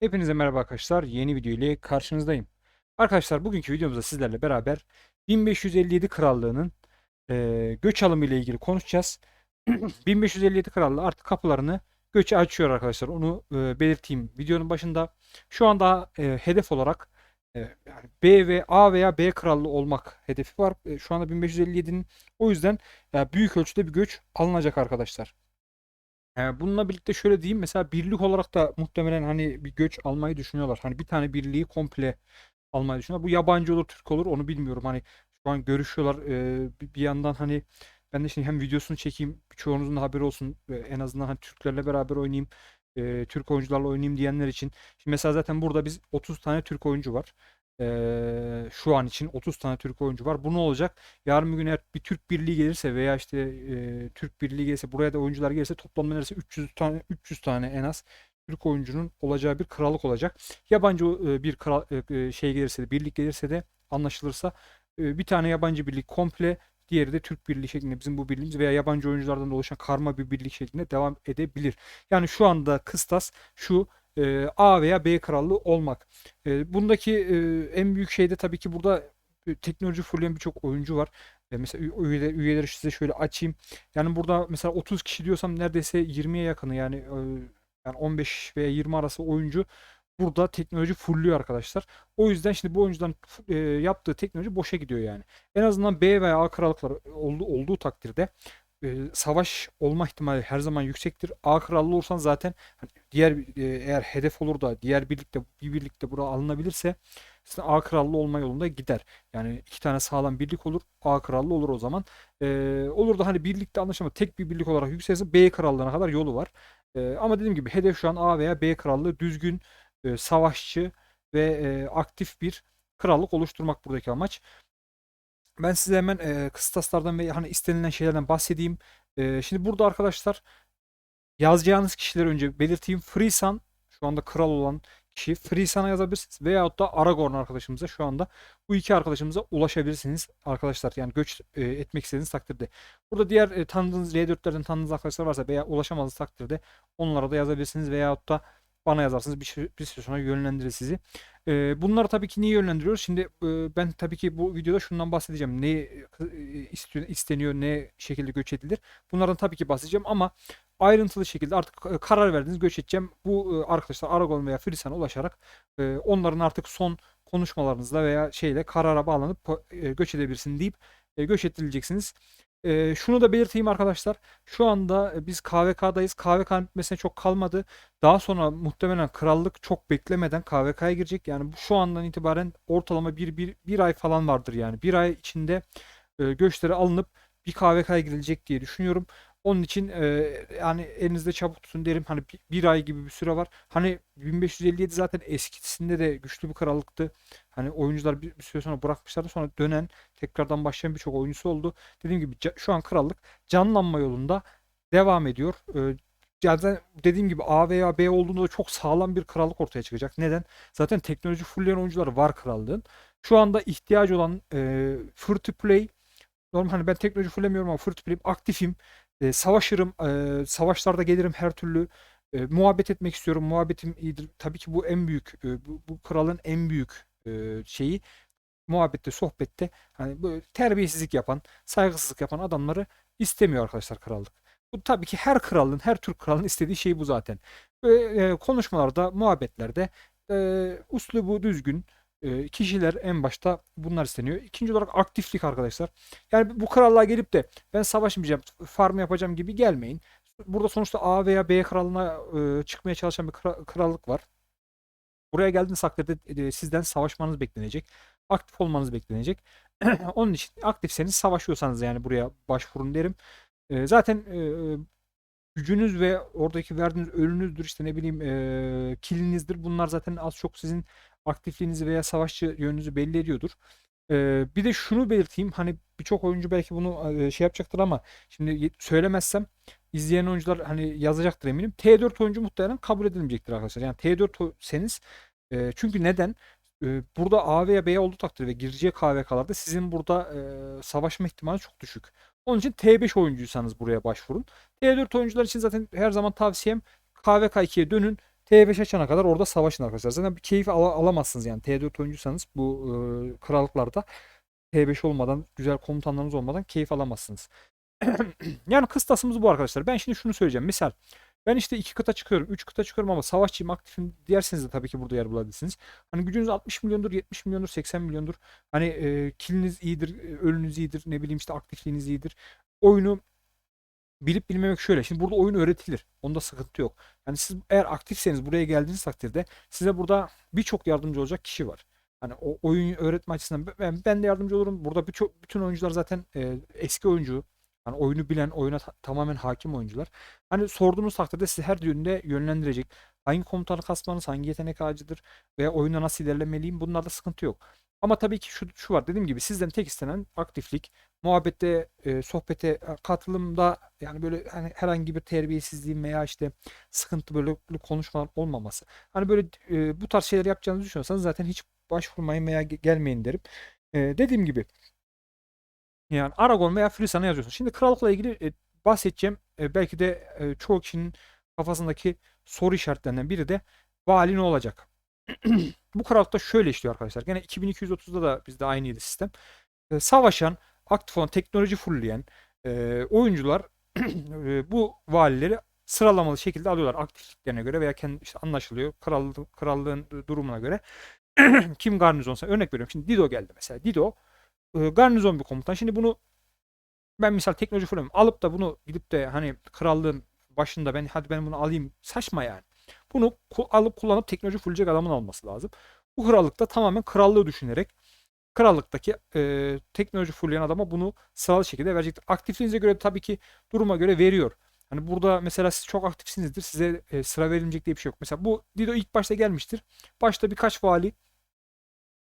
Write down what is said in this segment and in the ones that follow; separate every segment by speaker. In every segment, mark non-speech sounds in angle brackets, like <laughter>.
Speaker 1: Hepinize merhaba arkadaşlar. Yeni video ile karşınızdayım. Arkadaşlar bugünkü videomuzda sizlerle beraber 1557 Krallığı'nın e, göç alımı ile ilgili konuşacağız. <clears throat> 1557 Krallığı artık kapılarını göçe açıyor arkadaşlar. Onu e, belirteyim videonun başında. Şu anda e, hedef olarak B ve A veya B krallığı olmak hedefi var. Şu anda 1557'nin o yüzden büyük ölçüde bir göç alınacak arkadaşlar. Ee, bununla birlikte şöyle diyeyim mesela birlik olarak da muhtemelen hani bir göç almayı düşünüyorlar. Hani bir tane birliği komple almayı düşünüyorlar. Bu yabancı olur, Türk olur onu bilmiyorum. Hani şu an görüşüyorlar. Ee, bir yandan hani ben de şimdi hem videosunu çekeyim, çoğunuzun da haberi olsun. Ee, en azından hani Türklerle beraber oynayayım, e, Türk oyuncularla oynayayım diyenler için. Şimdi mesela zaten burada biz 30 tane Türk oyuncu var. Ee, şu an için 30 tane Türk oyuncu var. Bu ne olacak? Yarın bir gün eğer bir Türk birliği gelirse veya işte e, Türk birliği gelirse buraya da oyuncular gelirse toplamda neredeyse 300 tane 300 tane en az Türk oyuncunun olacağı bir krallık olacak. Yabancı e, bir kral e, şey gelirse de birlik gelirse de anlaşılırsa e, bir tane yabancı birlik komple diğeri de Türk birliği şeklinde bizim bu birliğimiz veya yabancı oyunculardan da oluşan karma bir birlik şeklinde devam edebilir. Yani şu anda kıstas şu e, A veya B krallığı olmak. E, bundaki e, en büyük şey de tabii ki burada e, teknoloji fullleyen birçok oyuncu var. E, mesela üye- üyeler, üyeleri size şöyle açayım. Yani burada mesela 30 kişi diyorsam neredeyse 20'ye yakını yani e, yani 15 veya 20 arası oyuncu burada teknoloji fullüyor arkadaşlar. O yüzden şimdi bu oyuncudan e, yaptığı teknoloji boşa gidiyor yani. En azından B veya A krallıkları olduğu, olduğu takdirde e, savaş olma ihtimali her zaman yüksektir. A krallığı olursan zaten hani diğer e, eğer hedef olur da diğer birlikte bir birlikte buraya alınabilirse sizin A krallığı olma yolunda gider. Yani iki tane sağlam birlik olur. A krallığı olur o zaman. E, olur da hani birlikte anlaşama tek bir birlik olarak yükselirse B krallığına kadar yolu var. E, ama dediğim gibi hedef şu an A veya B krallığı düzgün e, savaşçı ve e, aktif bir krallık oluşturmak buradaki amaç. Ben size hemen e, kıstaslardan ve hani istenilen şeylerden bahsedeyim. E, şimdi burada arkadaşlar yazacağınız kişileri önce belirteyim. Freesan şu anda kral olan kişi Freesan'a yazabilirsiniz veyahut da Aragorn arkadaşımıza şu anda bu iki arkadaşımıza ulaşabilirsiniz arkadaşlar. Yani göç e, etmek istediğiniz takdirde. Burada diğer e, tanıdığınız L4'lerden tanıdığınız arkadaşlar varsa veya ulaşamadığınız takdirde onlara da yazabilirsiniz veyahut da bana yazarsınız bir, şey, bir süre sonra yönlendirir sizi. Ee, bunları tabii ki niye yönlendiriyoruz? Şimdi e, ben tabii ki bu videoda şundan bahsedeceğim. Ne e, isteniyor, ne şekilde göç edilir. Bunlardan tabii ki bahsedeceğim ama ayrıntılı şekilde artık e, karar verdiniz göç edeceğim. Bu e, arkadaşlar Aragon veya Frisan'a ulaşarak e, onların artık son konuşmalarınızla veya şeyle karara bağlanıp e, göç edebilirsin deyip e, göç ettireceksiniz. E, şunu da belirteyim arkadaşlar. Şu anda e, biz KVK'dayız. KVK'nın bitmesine çok kalmadı. Daha sonra muhtemelen krallık çok beklemeden KVK'ya girecek. Yani bu şu andan itibaren ortalama bir, bir, bir ay falan vardır yani. Bir ay içinde e, göçleri alınıp bir KVK'ya girilecek diye düşünüyorum. Onun için e, yani elinizde çabuk tutun derim. Hani bir, bir ay gibi bir süre var. Hani 1557 zaten eskisinde de güçlü bir krallıktı. Hani oyuncular bir, bir süre sonra bırakmışlardı. Sonra dönen tekrardan başlayan birçok oyuncusu oldu. Dediğim gibi şu an krallık canlanma yolunda devam ediyor. E, zaten dediğim gibi A veya B olduğunda da çok sağlam bir krallık ortaya çıkacak. Neden? Zaten teknoloji fullleyen oyuncular var krallığın. Şu anda ihtiyacı olan e, free to play Normal hani ben teknoloji fullemiyorum ama free to play aktifim. E, savaşırım. e, savaşlarda gelirim her türlü. E, muhabbet etmek istiyorum. Muhabbetim iyidir. Tabii ki bu en büyük e, bu, bu kralın en büyük şeyi muhabbette, sohbette hani böyle terbiyesizlik yapan, saygısızlık yapan adamları istemiyor arkadaşlar krallık. Bu tabii ki her kralın, her Türk kralının istediği şey bu zaten. Ve e, konuşmalarda, muhabbetlerde e, uslubu düzgün e, kişiler en başta bunlar isteniyor. İkinci olarak aktiflik arkadaşlar. Yani bu krallığa gelip de ben savaşmayacağım, farm yapacağım gibi gelmeyin. Burada sonuçta A veya B kralına e, çıkmaya çalışan bir kra- krallık var. Buraya geldiğiniz takdirde e, sizden savaşmanız beklenecek. Aktif olmanız beklenecek. <clears throat> Onun için aktifseniz savaşıyorsanız yani buraya başvurun derim. E, zaten e, gücünüz ve oradaki verdiğiniz ölünüzdür işte ne bileyim kilinizdir. Bunlar zaten az çok sizin aktifliğinizi veya savaşçı yönünüzü belli ediyordur. Bir de şunu belirteyim hani birçok oyuncu belki bunu şey yapacaktır ama şimdi söylemezsem izleyen oyuncular hani yazacaktır eminim. T4 oyuncu muhtemelen kabul edilmeyecektir arkadaşlar. Yani T4 seniz e, çünkü neden? E, burada A veya B olduğu takdirde ve gireceği KVK'larda sizin burada e, savaşma ihtimali çok düşük. Onun için T5 oyuncuysanız buraya başvurun. T4 oyuncular için zaten her zaman tavsiyem KVK2'ye dönün. T5 açana kadar orada savaşın arkadaşlar. Zaten bir keyif ala- alamazsınız yani. T4 oyuncuysanız bu e, krallıklarda T5 olmadan, güzel komutanlarınız olmadan keyif alamazsınız. <clears throat> Yani kıstasımız bu arkadaşlar. Ben şimdi şunu söyleyeceğim. Misal ben işte iki kıta çıkıyorum, üç kıta çıkıyorum ama savaşçıyım, aktifim diyerseniz de tabii ki burada yer bulabilirsiniz. Hani gücünüz 60 milyondur, 70 milyondur, 80 milyondur. Hani e, kiliniz iyidir, e, ölünüz iyidir, ne bileyim işte aktifliğiniz iyidir. Oyunu bilip bilmemek şöyle. Şimdi burada oyun öğretilir. Onda sıkıntı yok. Yani siz eğer aktifseniz buraya geldiğiniz takdirde size burada birçok yardımcı olacak kişi var. Hani o oyun öğretme açısından ben, ben de yardımcı olurum. Burada birçok bütün oyuncular zaten e, eski oyuncu. Hani oyunu bilen, oyuna ta- tamamen hakim oyuncular. Hani sorduğunuz takdirde sizi her yönde yönlendirecek. Hangi komutanı kasmanız, hangi yetenek ağacıdır veya oyunda nasıl ilerlemeliyim bunlarda sıkıntı yok. Ama tabii ki şu, şu var dediğim gibi sizden tek istenen aktiflik, muhabbette, e, sohbete e, katılımda yani böyle hani herhangi bir terbiyesizliğin veya işte sıkıntı böyle konuşmalar olmaması. Hani böyle e, bu tarz şeyler yapacağınızı düşünüyorsanız zaten hiç başvurmayın veya ge- gelmeyin derim. E, dediğim gibi yani Aragon veya Frisan'a yazıyorsun. Şimdi krallıkla ilgili e, bahsedeceğim. E, belki de e, çoğu kişinin kafasındaki soru işaretlerinden biri de vali ne olacak? <clears throat> Bu krallıkta şöyle işliyor arkadaşlar. Gene 2230'da da bizde aynıydı sistem. E, savaşan, aktif olan, teknoloji fullleyen e, oyuncular <clears throat> e, bu valileri sıralamalı şekilde alıyorlar aktifliklerine göre veya kendi işte anlaşılıyor krallığın, krallığın durumuna göre. <clears throat> Kim garnizonsa örnek veriyorum. Şimdi Dido geldi mesela. Dido e, garnizon bir komutan. Şimdi bunu ben misal teknoloji fulllüyorum. Alıp da bunu gidip de hani krallığın başında ben hadi ben bunu alayım saçma yani. Bunu alıp kullanıp teknoloji fullleyecek adamın alması lazım. Bu krallıkta tamamen krallığı düşünerek krallıktaki e, teknoloji fullleyen adama bunu sıralı şekilde verecektir. Aktifliğinize göre tabii ki duruma göre veriyor. Hani burada mesela siz çok aktifsinizdir. Size e, sıra verilecek diye bir şey yok. Mesela bu Dido ilk başta gelmiştir. Başta birkaç vali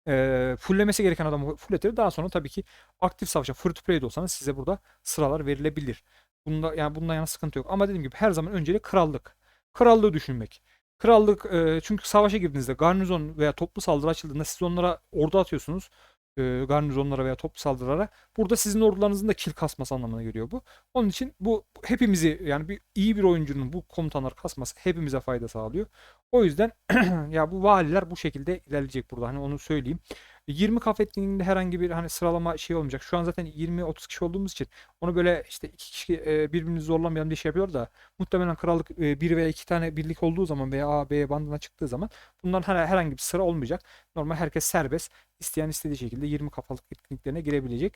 Speaker 1: e, fulllemesi gereken adamı fulletir. Daha sonra tabii ki aktif savaşa free to play'de olsanız size burada sıralar verilebilir. Bunda yani bundan yana sıkıntı yok. Ama dediğim gibi her zaman önceliği krallık. Krallığı düşünmek. Krallık e, çünkü savaşa girdiğinizde garnizon veya toplu saldırı açıldığında siz onlara ordu atıyorsunuz. E, garnizonlara veya toplu saldırılara. Burada sizin ordularınızın da kill kasması anlamına geliyor bu. Onun için bu hepimizi yani bir iyi bir oyuncunun bu komutanlar kasması hepimize fayda sağlıyor. O yüzden <clears throat> ya bu valiler bu şekilde ilerleyecek burada. Hani onu söyleyeyim. 20 kaf etkinliğinde herhangi bir hani sıralama şey olmayacak. Şu an zaten 20-30 kişi olduğumuz için onu böyle işte iki kişi e, birbirini zorlamayalım diye şey yapıyor da muhtemelen krallık e, bir veya iki tane birlik olduğu zaman veya A, B bandına çıktığı zaman bundan her, herhangi bir sıra olmayacak. Normal herkes serbest. isteyen istediği şekilde 20 kafalık etkinliklerine girebilecek.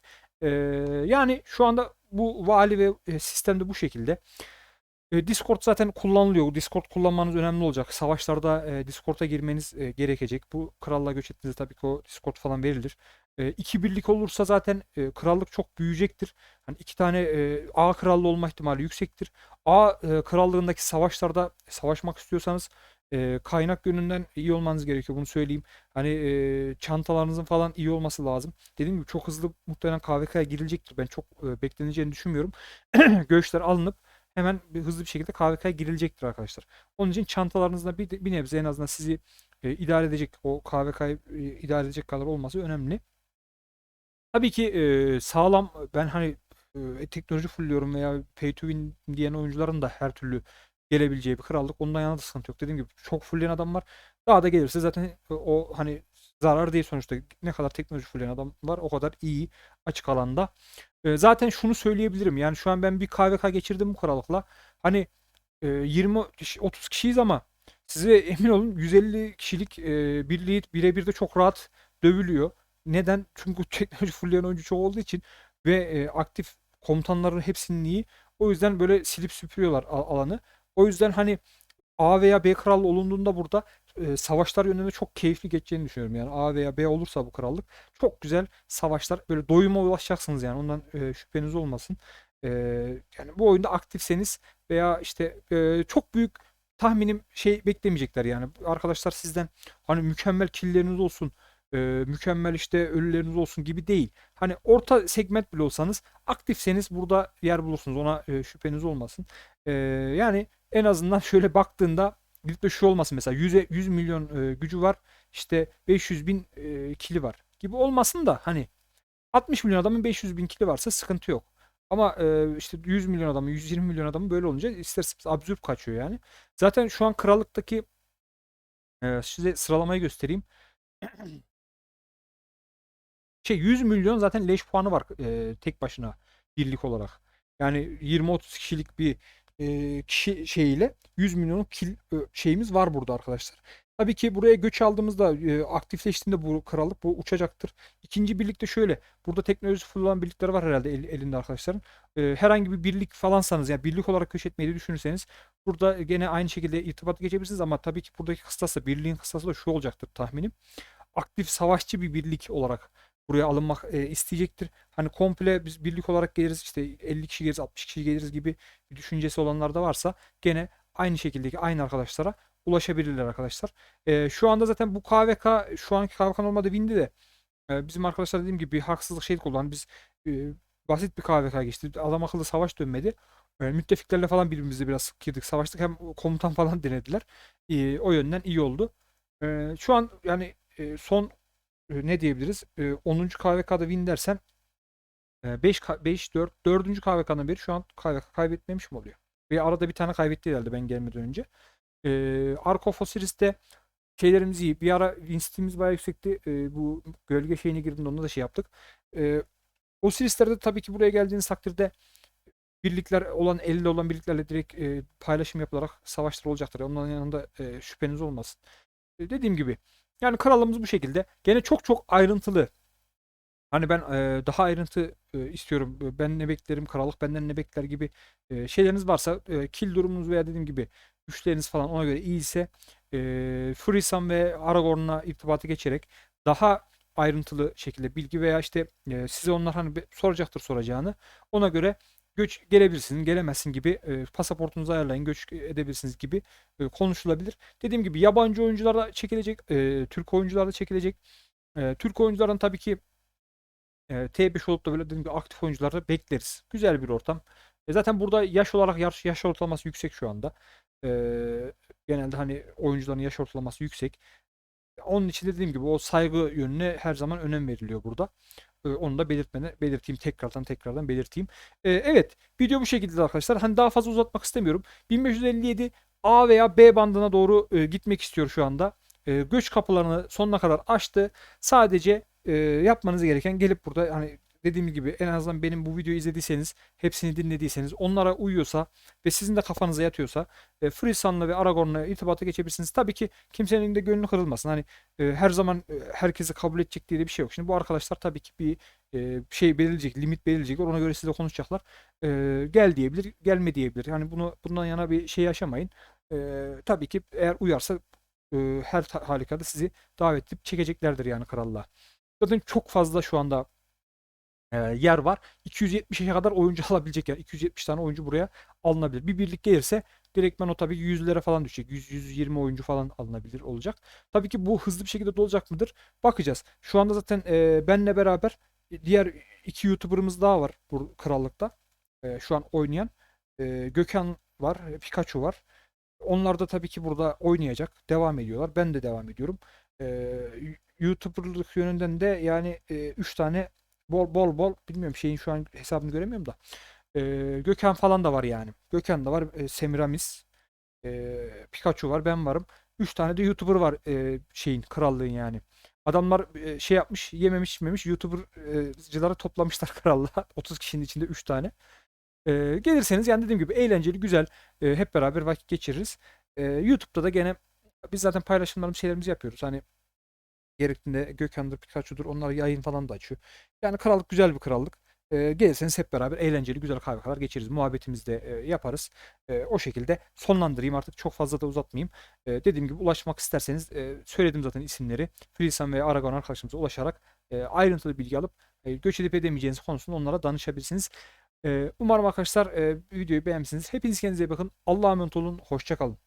Speaker 1: Yani şu anda bu vali ve e, sistemde bu şekilde. E, Discord zaten kullanılıyor. Discord kullanmanız önemli olacak. Savaşlarda e, Discord'a girmeniz e, gerekecek. Bu krallığa göç ettiğinizde tabii ki o Discord falan verilir. E, iki birlik olursa zaten e, krallık çok büyüyecektir. Hani iki tane e, A krallığı olma ihtimali yüksektir. A e, krallığındaki savaşlarda savaşmak istiyorsanız e, kaynak yönünden iyi olmanız gerekiyor. Bunu söyleyeyim. Hani e, çantalarınızın falan iyi olması lazım. Dediğim gibi çok hızlı muhtemelen KVK'ya girilecektir. Ben çok e, bekleneceğini düşünmüyorum. <clears throat> Göçler alınıp hemen bir hızlı bir şekilde KVK'ya girilecektir arkadaşlar. Onun için çantalarınızda bir, bir nebze en azından sizi e, idare edecek o KVK'yı e, idare edecek kadar olması önemli. Tabii ki e, sağlam ben hani e, teknoloji fulluyorum veya pay to win diyen oyuncuların da her türlü gelebileceği bir krallık. Ondan yana da sıkıntı yok. Dediğim gibi çok fullleyen adam var. Daha da gelirse zaten o hani zarar değil sonuçta. Ne kadar teknoloji fullleyen adam var o kadar iyi açık alanda. E, zaten şunu söyleyebilirim. Yani şu an ben bir KVK geçirdim bu krallıkla. Hani e, 20-30 kişiyiz ama size <laughs> emin olun 150 kişilik e, birliği birebir de çok rahat dövülüyor. Neden? <laughs> Çünkü teknoloji fullleyen oyuncu çok olduğu için ve e, aktif komutanların hepsinin iyi. O yüzden böyle silip süpürüyorlar al- alanı. O yüzden hani A veya B krallığı olunduğunda burada savaşlar yönünde çok keyifli geçeceğini düşünüyorum. Yani A veya B olursa bu krallık çok güzel savaşlar böyle doyuma ulaşacaksınız yani ondan e, şüpheniz olmasın. E, yani bu oyunda aktifseniz veya işte e, çok büyük tahminim şey beklemeyecekler yani. Arkadaşlar sizden hani mükemmel killleriniz olsun, e, mükemmel işte ölüleriniz olsun gibi değil. Hani orta segment bile olsanız aktifseniz burada yer bulursunuz. Ona e, şüpheniz olmasın. E, yani en azından şöyle baktığında gidip de şu olmasın mesela 100, 100 milyon e, gücü var işte 500 bin e, kili var gibi olmasın da hani 60 milyon adamın 500 bin kili varsa sıkıntı yok. Ama e, işte 100 milyon adamın 120 milyon adamın böyle olunca ister istemez absürt kaçıyor yani. Zaten şu an krallıktaki Ee, size sıralamayı göstereyim. <clears throat> Şey 100 milyon zaten leş puanı var e, tek başına birlik olarak. Yani 20-30 kişilik bir e, kişi şeyiyle 100 milyon kil şeyimiz var burada arkadaşlar. Tabii ki buraya göç aldığımızda aktifleştiğinde bu krallık bu uçacaktır. İkinci birlikte şöyle burada teknolojisi kullanılan birlikler var herhalde el- elinde arkadaşların. Herhangi bir birlik falansanız yani birlik olarak göç etmeyi düşünürseniz burada gene aynı şekilde irtibat geçebilirsiniz ama tabii ki buradaki kıstası birliğin kıstası da şu olacaktır tahminim. Aktif savaşçı bir birlik olarak buraya alınmak e, isteyecektir. Hani komple biz birlik olarak geliriz işte 50 kişi geliriz 60 kişi geliriz gibi bir düşüncesi olanlar da varsa gene aynı şekildeki aynı arkadaşlara ulaşabilirler arkadaşlar. E, şu anda zaten bu KVK şu anki KVK normalde Windi de e, bizim arkadaşlar dediğim gibi haksızlık şey kullandı. Biz e, basit bir KVK geçti. Adam akıllı savaş dönmedi. E, müttefiklerle falan birbirimize biraz girdik savaştık. Hem komutan <laughs> falan denediler. E, o yönden iyi oldu. E, şu an yani e, son ne diyebiliriz? E, 10. KVK'da win dersen 5 5 4 4. KVK'dan beri şu an KVK kaybetmemiş mi oluyor? Ve arada bir tane kaybetti herhalde ben gelmeden önce. E, Ark of şeylerimiz iyi. Bir ara win stream'imiz bayağı yüksekti. Bu gölge şeyine girdiğinde onda da şey yaptık. E, Osiris'lerde tabii ki buraya geldiğiniz takdirde birlikler olan elde olan birliklerle direkt e, paylaşım yapılarak savaşlar olacaktır. Onların yanında e, şüpheniz olmasın. Dediğim gibi yani krallığımız bu şekilde. Gene çok çok ayrıntılı. Hani ben e, daha ayrıntı e, istiyorum. E, Ben ne beklerim, krallık benden ne bekler gibi e, şeyleriniz varsa e, kill durumunuz veya dediğim gibi güçleriniz falan ona göre iyiyse e, Freesan ve Aragorn'la irtibatı geçerek daha ayrıntılı şekilde bilgi veya işte e, size onlar hani soracaktır soracağını ona göre göç gelebilirsin, gelemezsin gibi e, pasaportunuzu ayarlayın, göç edebilirsiniz gibi e, konuşulabilir. Dediğim gibi yabancı oyuncular da çekilecek, e, Türk oyuncular da çekilecek. E, Türk oyuncuların tabii ki e, T5 olup da böyle dediğim gibi aktif oyuncuları bekleriz. Güzel bir ortam. E, zaten burada yaş olarak yaş, yaş ortalaması yüksek şu anda. E, genelde hani oyuncuların yaş ortalaması yüksek. Onun için dediğim gibi o saygı yönüne her zaman önem veriliyor burada. E, onu da belirtmene belirteyim tekrardan tekrardan belirteyim. E, evet video bu şekilde arkadaşlar. Hani daha fazla uzatmak istemiyorum. 1557 A veya B bandına doğru e, gitmek istiyor şu anda. E, göç kapılarını sonuna kadar açtı. Sadece e, yapmanız gereken gelip burada hani dediğim gibi en azından benim bu videoyu izlediyseniz, hepsini dinlediyseniz, onlara uyuyorsa ve sizin de kafanıza yatıyorsa e, Frisan'la ve Aragorn'la irtibata geçebilirsiniz. Tabii ki kimsenin de gönlü kırılmasın. Hani e, her zaman e, herkesi kabul edecek diye de bir şey yok. Şimdi bu arkadaşlar tabii ki bir e, şey belirleyecek, limit belirleyecek. Ona göre sizle konuşacaklar. E, gel diyebilir, gelme diyebilir. Yani bunu bundan yana bir şey yaşamayın. E, tabii ki eğer uyarsa e, her halükarda sizi davet edip çekeceklerdir yani krallığa. Zaten çok fazla şu anda e, yer var. 270'e kadar oyuncu <laughs> alabilecek yani 270 tane oyuncu buraya alınabilir. Bir birlik gelirse direktmen o tabii ki yüzlere falan düşecek. 100-120 oyuncu falan alınabilir olacak. Tabii ki bu hızlı bir şekilde dolacak mıdır? Bakacağız. Şu anda zaten e, benle beraber diğer iki YouTuber'ımız daha var bu krallıkta. E, şu an oynayan. E, Gökhan var, Pikachu var. Onlar da tabii ki burada oynayacak. Devam ediyorlar. Ben de devam ediyorum. Ee, YouTuber'lık yönünden de yani 3 tane bol bol bol bilmiyorum şeyin şu an hesabını göremiyorum da. Ee, Gökhan falan da var yani. Gökhan da var. E, Semiramis. e, Pikachu var. Ben varım. 3 tane de YouTuber var e, şeyin krallığın yani. Adamlar e, şey yapmış, yememiş, içmemiş YouTuber'cıları toplamışlar <laughs> krallığa. 30 kişinin içinde 3 tane. Ee, gelirseniz yani dediğim gibi eğlenceli, güzel e, hep beraber vakit geçiririz. Ee, YouTube'da da gene biz zaten paylaşımlarımız şeylerimizi yapıyoruz. Hani gerektiğinde Gökhan'dır, Pikachu'dur onlar yayın falan da açıyor. Yani krallık güzel bir krallık. Ee, gelirseniz hep beraber eğlenceli, güzel kahve geçiririz. Muhabbetimizi de e, yaparız. E, o şekilde sonlandırayım artık çok fazla da uzatmayayım. E, dediğim gibi ulaşmak isterseniz e, söyledim zaten isimleri. Frisan ve Aragon arkadaşımıza ulaşarak e, ayrıntılı bilgi alıp e, göç edip edemeyeceğiniz konusunda onlara danışabilirsiniz. Ee, Umarım arkadaşlar e, videoyu beğenmişsiniz. Hepiniz kendinize bakın. Allah'a emanet olun. Hoşça kalın.